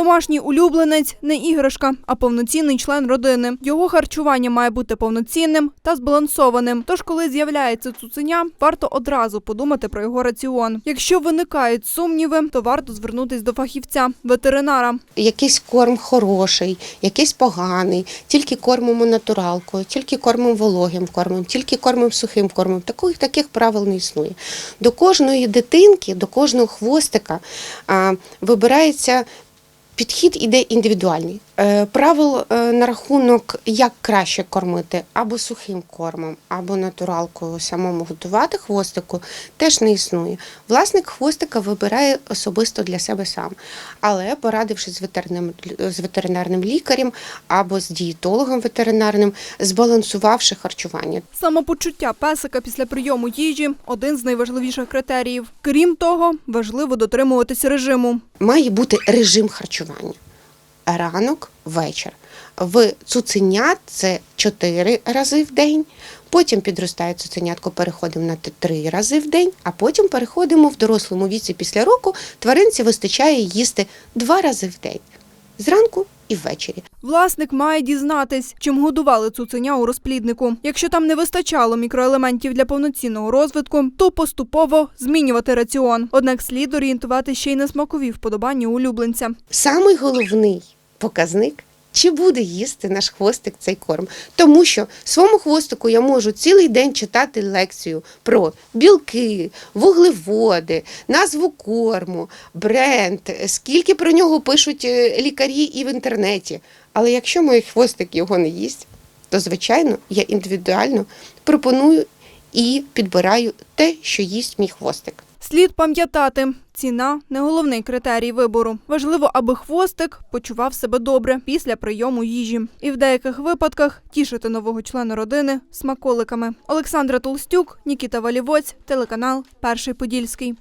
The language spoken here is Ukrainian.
Домашній улюбленець не іграшка, а повноцінний член родини. Його харчування має бути повноцінним та збалансованим. Тож, коли з'являється цуценя, варто одразу подумати про його раціон. Якщо виникають сумніви, то варто звернутись до фахівця, ветеринара. якийсь корм хороший, якийсь поганий, тільки кормимо натуралкою, тільки кормимо вологим кормом, тільки кормимо сухим кормом. Таких, таких правил не існує. До кожної дитинки, до кожного хвостика вибирається. Підхід іде індивідуальний. Е, правил е, на рахунок, як краще кормити, або сухим кормом, або натуралкою самому готувати хвостику, теж не існує. Власник хвостика вибирає особисто для себе сам, але порадившись з ветеринарним, з ветеринарним лікарем або з дієтологом ветеринарним, збалансувавши харчування. Самопочуття песика після прийому їжі один з найважливіших критеріїв. Крім того, важливо дотримуватись режиму. Має бути режим харчування. Ранок, вечір. В цуценят це 4 рази в день. Потім підростає цуценятко, переходимо на 3 рази в день, а потім переходимо в дорослому віці після року. Тваринці вистачає їсти 2 рази в день. Зранку і ввечері. Власник має дізнатись, чим годували цуценя у розпліднику. Якщо там не вистачало мікроелементів для повноцінного розвитку, то поступово змінювати раціон. Однак слід орієнтувати ще й на смакові вподобання улюбленця. Самий головний показник. Чи буде їсти наш хвостик цей корм? Тому що своєму хвостику я можу цілий день читати лекцію про білки, вуглеводи, назву корму, бренд, скільки про нього пишуть е, лікарі і в інтернеті. Але якщо мій хвостик його не їсть, то звичайно я індивідуально пропоную і підбираю те, що їсть мій хвостик. Слід пам'ятати, ціна не головний критерій вибору. Важливо, аби хвостик почував себе добре після прийому їжі. І в деяких випадках тішити нового члена родини смаколиками. Олександра Толстюк, Нікіта Валівоць, телеканал Перший Подільський.